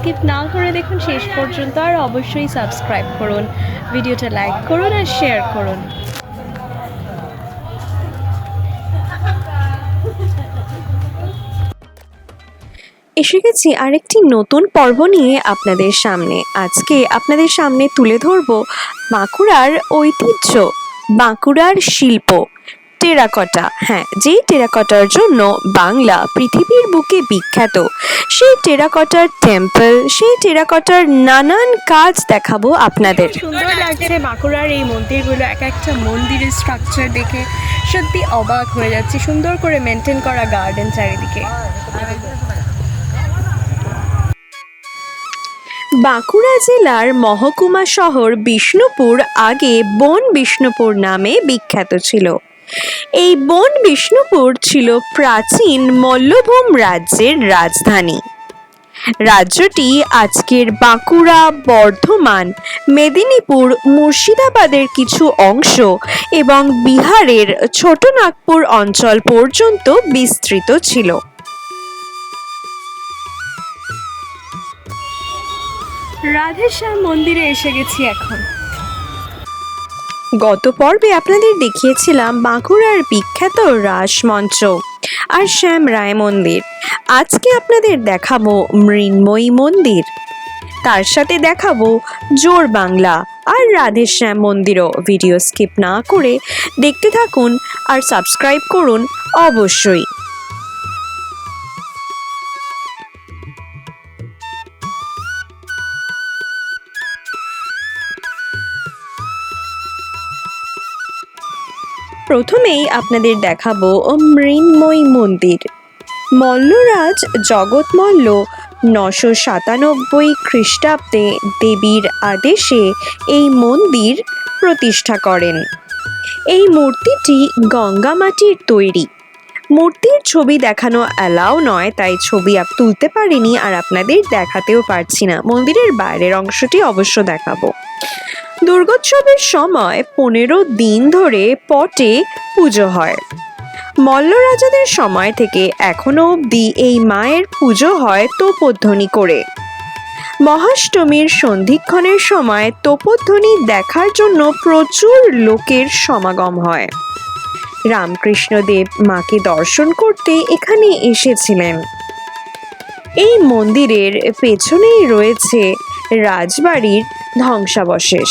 Skip না করে দেখুন, শেষ পর্যন্ত আর অবশ্যই সাবস্ক্রাইব করুন। ভিডিওটা লাইক করুন আর শেয়ার করুন। এসে গেছি আরেকটি নতুন পর্ব নিয়ে আপনাদের সামনে। আজকে আপনাদের সামনে তুলে ধরব বাঁকুড়ার ঐতিহ্য, বাঁকুড়ার শিল্প। টেরাকটা। হ্যাঁ যেই টেরাকটার জন্য বাংলা পৃথিবীর বুকে বিখ্যাত সেই টেরাকটার টেম্পল সেই টেরাকটার নানান কাজ দেখাবো আপনাদের। সুন্দর লাগছে বাঁকুড়ার এই মন্দিরগুলো এক একটা মন্দিরের স্ট্রাকচার দেখে সত্যি অবাক হয়ে যাচ্ছে। সুন্দর করে মেনটেন করা গার্ডেন চারিদিকে। বাঁকুড়া জেলার মহকুমা শহর বিষ্ণুপুর আগে বন বিষ্ণুপুর নামে বিখ্যাত ছিল। এই বন বিষ্ণুপুর ছিল প্রাচীন মল্লভূম রাজ্যের রাজধানী। রাজ্যটি আজকের বাঁকুড়া, বর্ধমান, মেদিনীপুর, মুর্শিদাবাদের কিছু অংশ এবং বিহারের ছোটনাগপুর অঞ্চল পর্যন্ত বিস্তৃত ছিল। রাধেশ্যাম মন্দিরে এসে গেছি এখন। গত পর্বে আপনাদের দেখিয়েছিলাম বাঁকুড়ার বিখ্যাত রাসমঞ্চ আর শ্যাম রায় মন্দির। আজকে আপনাদের দেখাবো মৃন্ময়ী মন্দির। তার সাথে দেখাবো জোর বাংলা আর রাধেশ্যাম মন্দিরও। ভিডিও স্কিপ না করে দেখতে থাকুন আর সাবস্ক্রাইব করুন অবশ্যই। প্রথমেই আপনাদের দেখাবো মৃন্ময় মন্দির। মল্লরাজ জগৎ মল্ল নশো সাতানব্বই খ্রিস্টাব্দে দেবীর আদেশে এই মন্দির প্রতিষ্ঠা করেন। এই মূর্তিটি গঙ্গা মাটির তৈরি। মূর্তির ছবি দেখানো অ্যালাও নয়, তাই ছবি আপ তুলতে পারিনি আর আপনাদের দেখাতেও পারছি না। মন্দিরের বাইরের অংশটি অবশ্য দেখাবো। দুর্গোৎসবের সময় পনেরো দিন ধরে পটে পুজো হয়। মল্ল রাজাদের সময় থেকে এখনও অবধি এই মায়ের পুজো হয় তোপধ্বনি করে। মহাষ্টমীর সন্ধিক্ষণের সময় তোপধ্বনি দেখার জন্য প্রচুর লোকের সমাগম হয়। রামকৃষ্ণদেব মাকে দর্শন করতে এখানে এসেছিলেন। এই মন্দিরের পেছনেই রয়েছে রাজবাড়ির ধ্বংসাবশেষ।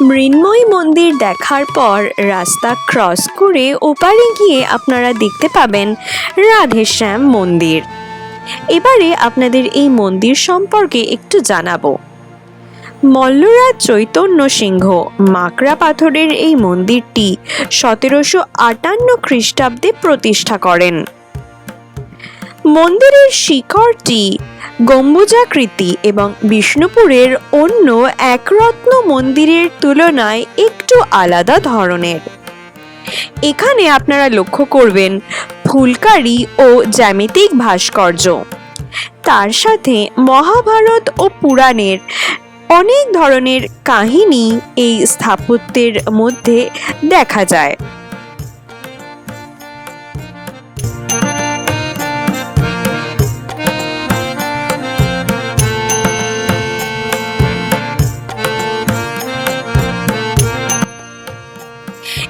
মৃন্ময় মন্দির দেখার পর রাস্তা ক্রস করে ওপারে গিয়ে আপনারা দেখতে পাবেন রাধেশ্যাম মন্দির। এবারে আপনাদের এই মন্দির সম্পর্কে একটু জানাব। মল্লরাজ চৈতন্য সিংহ, মাকড়া পাথরের এই মন্দিরটি সতেরোশো আটান্ন খ্রিস্টাব্দে প্রতিষ্ঠা করেন। মন্দিরের শিখরটি গম্বুজাকৃতি এবং বিষ্ণুপুরের অন্য একরত্ন মন্দিরের তুলনায় একটু আলাদা ধরনের। এখানে আপনারা লক্ষ্য করবেন ফুলকারি ও জ্যামিতিক ভাস্কর্য। তার সাথে মহাভারত ও পুরাণের অনেক ধরনের কাহিনী এই স্থাপত্যের মধ্যে দেখা যায়।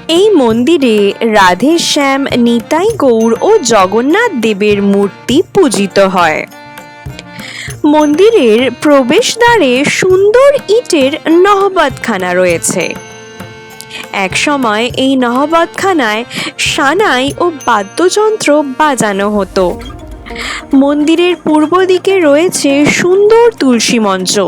এই মন্দিরে রাধে শ্যাম নিতাই গৌর ও জগন্নাথ দেবের মূর্তি পূজিত হয়। মন্দিরের প্রবেশদ্বারে সুন্দর ইটের নহবতখানা রয়েছে। এক সময় এই নহবতখানায় সানাই ও বাদ্যযন্ত্র বাজানো হতো। মন্দিরের পূর্ব দিকে রয়েছে সুন্দর তুলসী মঞ্চ।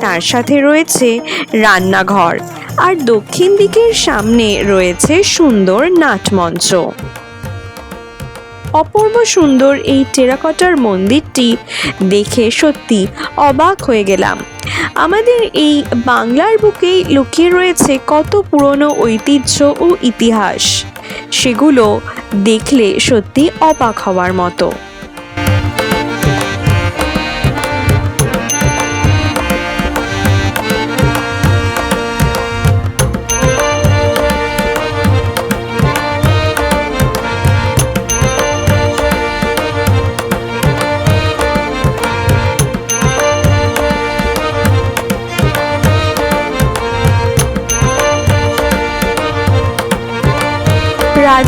তার সাথে রয়েছে রান্নাঘর। আর দক্ষিণ দিকের সামনে রয়েছে সুন্দর নাটমঞ্চ। অপূর্ব সুন্দর এই টেরাকটার মন্দিরটি দেখে সত্যি অবাক হয়ে গেলাম। আমাদের এই বাংলার বুকেই লুকিয়ে রয়েছে কত পুরনো ঐতিহ্য ও ইতিহাস। সেগুলো দেখলে সত্যি অবাক হওয়ার মতো।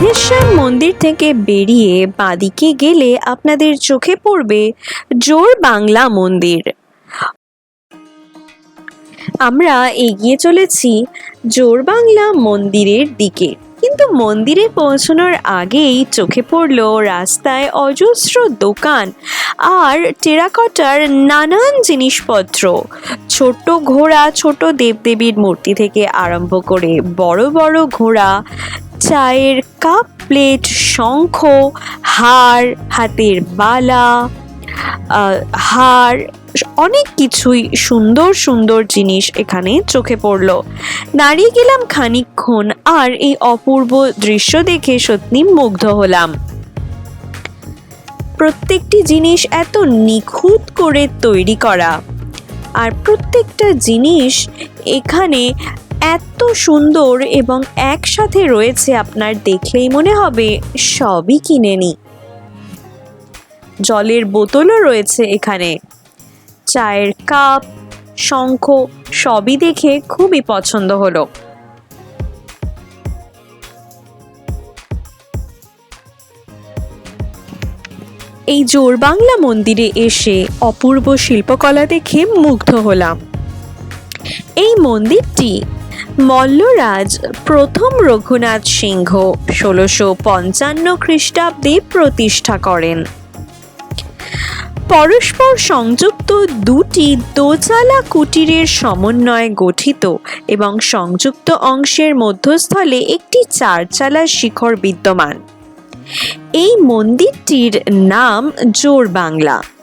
রাধেশ্যাম মন্দির থেকে বেরিয়ে বাদিকে গেলে আপনাদের চোখে পড়বে জোর বাংলা মন্দির। আমরা এগিয়ে চলেছি জোর বাংলা মন্দিরের দিকে। কিন্তু মন্দিরে পৌঁছানোর আগেই চোখে পড়ল রাস্তায় অজস্র দোকান আর টেরাকটার নানান জিনিসপত্র। ছোট্ট ঘোড়া ছোট দেবদেবীর মূর্তি থেকে আরম্ভ করে বড় বড় ঘোড়া চায়ের কাপ, প্লেট, শঙ্খ, হার, হাতের বালা হার, অনেক কিছুই সুন্দর সুন্দর জিনিস এখানে চোখে পড়ল। দাঁড়িয়ে গেলাম খানিকক্ষণ আর এই অপূর্ব দৃশ্য দেখে সত্যি মুগ্ধ হলাম। প্রত্যেকটি জিনিস এত নিখুঁত করে তৈরি করা। আর প্রত্যেকটা জিনিস এখানে এত সুন্দর এবং একসাথে রয়েছে আপনার দেখলেই মনে হবে সবই কিনে নি। জলের বোতলও রয়েছে এখানে। চায়ের কাপ, শঙ্খ সবই দেখে খুবই পছন্দ হলো। এই জোর বাংলা মন্দিরে এসে অপূর্ব শিল্পকলা দেখে মুগ্ধ হলাম। এই মন্দিরটি মল্লরাজ, প্রথম রঘুনাথ সিংহ, ষোলোশো পঞ্চান্ন খ্রিস্টাব্দে প্রতিষ্ঠা করেন। পরস্পর সংযুক্ত দুটি দোচালা কুটিরের সমন্বয়ে গঠিত এবং সংযুক্ত অংশের মধ্যস্থলে একটি চারচালা শিখর বিদ্যমান। এই মন্দিরটির নাম জোর বাংলা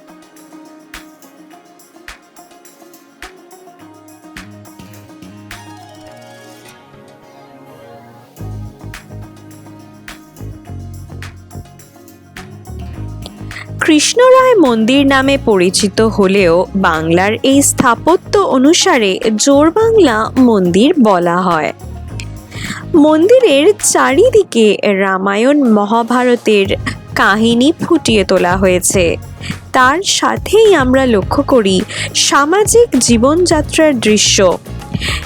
কৃষ্ণরায় মন্দির নামে পরিচিত হলেও বাংলার এই স্থাপত্য অনুসারে জোর বাংলা মন্দির বলা হয়। মন্দিরের চারিদিকে রামায়ণ মহাভারতের কাহিনী ফুটিয়ে তোলা হয়েছে। তার সাথেই আমরা লক্ষ্য করি সামাজিক জীবনযাত্রার দৃশ্য।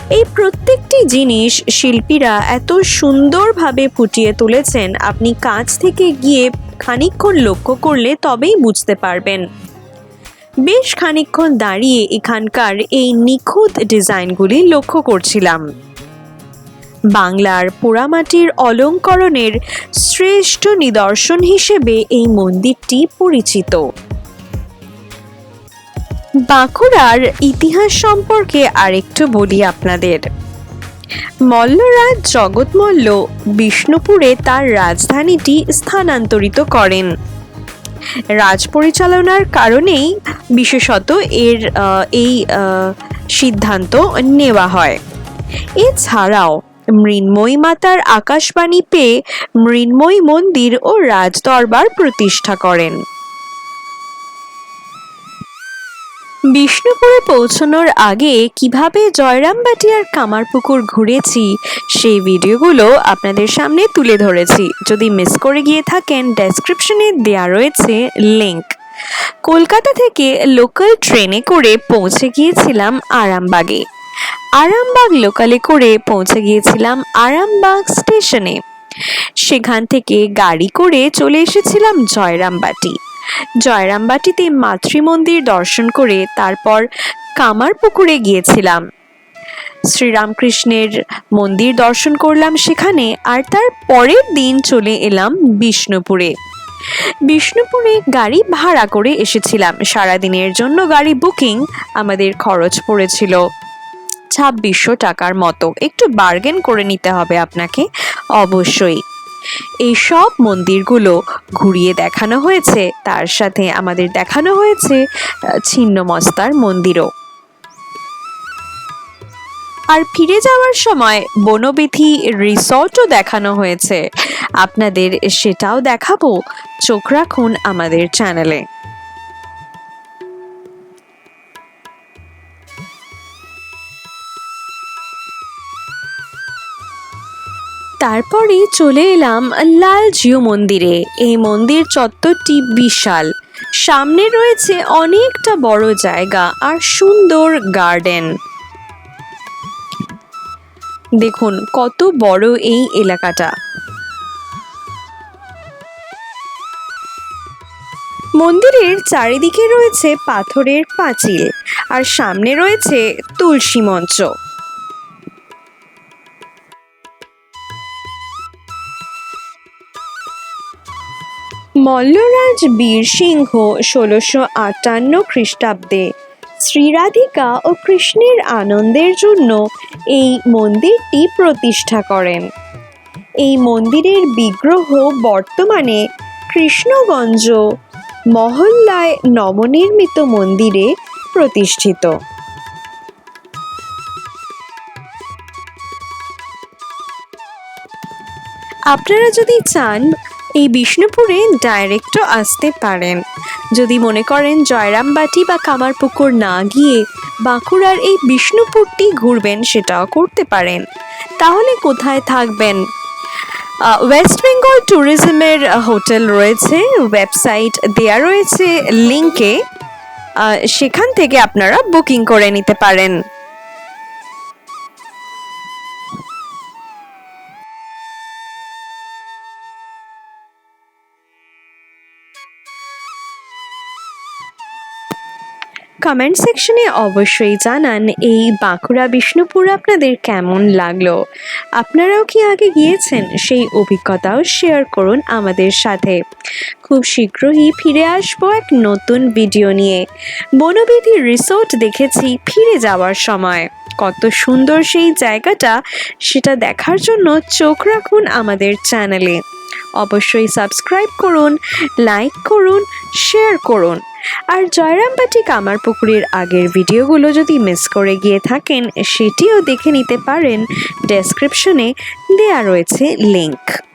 এই প্রত্যেকটি জিনিস শিল্পীরা এত সুন্দরভাবে ফুটিয়ে তুলেছেন, আপনি কাছ থেকে গিয়ে খানিকক্ষণ লক্ষ্য করলে তবেই বুঝতে পারবেন। বেশ খানিকক্ষণ দাঁড়িয়ে এখানকার এই নিখুঁত ডিজাইনগুলি লক্ষ্য করছিলাম। বাংলার পোড়ামাটির অলঙ্করণের শ্রেষ্ঠ নিদর্শন হিসেবে এই মন্দিরটি পরিচিত। বাঁকুড়ার ইতিহাস সম্পর্কে আরেকটু বলি আপনাদের। মল্লরাজ জগৎ মল্ল বিষ্ণুপুরে তার রাজধানীটি স্থানান্তরিত করেন। রাজ পরিচালনার কারণেই বিশেষত এর এই সিদ্ধান্ত নেওয়া হয়। এছাড়াও মৃন্ময়ী মাতার আকাশবাণী পেয়ে মৃন্ময়ী মন্দির ও রাজদরবার প্রতিষ্ঠা করেন। বিষ্ণুপুরে পৌঁছানোর আগে কীভাবে জয়রামবাটি আর কামারপুকুর ঘুরেছি, সেই ভিডিওগুলো আপনাদের সামনে তুলে ধরেছি। যদি মিস করে গিয়ে থাকেন ডেসক্রিপশনে দেওয়া রয়েছে লিংক কলকাতা থেকে লোকাল ট্রেনে করে পৌঁছে গিয়েছিলাম আরামবাগে। আরামবাগ লোকালে করে পৌঁছে গিয়েছিলাম আরামবাগ স্টেশনে সেখান থেকে গাড়ি করে চলে এসেছিলাম জয়রামবাটি জয়রামবাটিতে মাতৃমন্দির দর্শন করে তারপর কামারপুকুরে গিয়েছিলাম। শ্রীরামকৃষ্ণের মন্দির দর্শন করলাম সেখানে, আর তার পরের দিন চলে এলাম বিষ্ণুপুরে। বিষ্ণুপুরে গাড়ি ভাড়া করে এসেছিলাম। সারাদিনের জন্য গাড়ি বুকিং আমাদের খরচ পড়েছিল ছাব্বিশশো টাকার মতো। একটু বার্গেন করে নিতে হবে আপনাকে। অবশ্যই। এই সব মন্দিরগুলো ঘুরিয়ে দেখানো হয়েছে, তার সাথে আমাদের দেখানো হয়েছে ছিন্নমস্তার মন্দিরও। আর ফিরে যাওয়ার সময় বনবিথি রিসর্টও দেখানো হয়েছে। আপনাদের সেটাও দেখাবো। চোখ রাখুন আমাদের চ্যানেলে। তারপরে চলে এলাম লাল জিও মন্দিরে। এই মন্দির চত্বরটি বিশাল। সামনে রয়েছে অনেকটা বড় জায়গা আর সুন্দর গার্ডেন। দেখুন, কত বড় এই এলাকাটা। মন্দিরের চারিদিকে রয়েছে পাথরের পাঁচিল আর সামনে রয়েছে তুলসী মঞ্চ। মল্লরাজ বীরসিংহ ষোলোশো আটান্ন খ্রিস্টাব্দে। শ্রীরাধিকা ও কৃষ্ণের আনন্দের জন্য এই মন্দিরটি প্রতিষ্ঠা করেন। এই মন্দিরের বিগ্রহ বর্তমানে কৃষ্ণগঞ্জ মহল্লায় নবনির্মিত মন্দিরে প্রতিষ্ঠিত। আপনারা যদি চান এই বিষ্ণুপুরে ডাইরেক্টও আসতে পারেন। যদি মনে করেন জয়রামবাটি বা কামারপুকুর না গিয়ে বাঁকুড়ার এই বিষ্ণুপুরটি ঘুরবেন, সেটাও করতে পারেন। তাহলে কোথায় থাকবেন? ওয়েস্ট বেঙ্গল ট্যুরিজমের হোটেল রয়েছে ওয়েবসাইট দেয়া রয়েছে লিঙ্কে সেখান থেকে আপনারা বুকিং করে নিতে পারেন। কমেন্ট সেকশনে অবশ্যই জানান এই বাঁকুড়া বিষ্ণুপুর আপনাদের কেমন লাগল। আপনারাও কি আগে গিয়েছেন? সেই অভিজ্ঞতাও শেয়ার করুন আমাদের সাথে। খুব শীঘ্রই ফিরে আসব এক নতুন ভিডিও নিয়ে। বনবিধি রিসোর্ট দেখেছি ফিরে যাওয়ার সময়। কত সুন্দর সেই জায়গাটা, সেটা দেখার জন্য চোখ রাখুন আমাদের চ্যানেলে অবশ্যই সাবস্ক্রাইব করুন লাইক করুন শেয়ার করুন। আর জয়রাম জয়রামবাটি কামারপুকুরের আগের ভিডিওগুলো যদি মিস করে গিয়ে থাকেন, সেটিও দেখে নিতে পারেন। ডেসক্রিপশনে দেয়া রয়েছে লিংক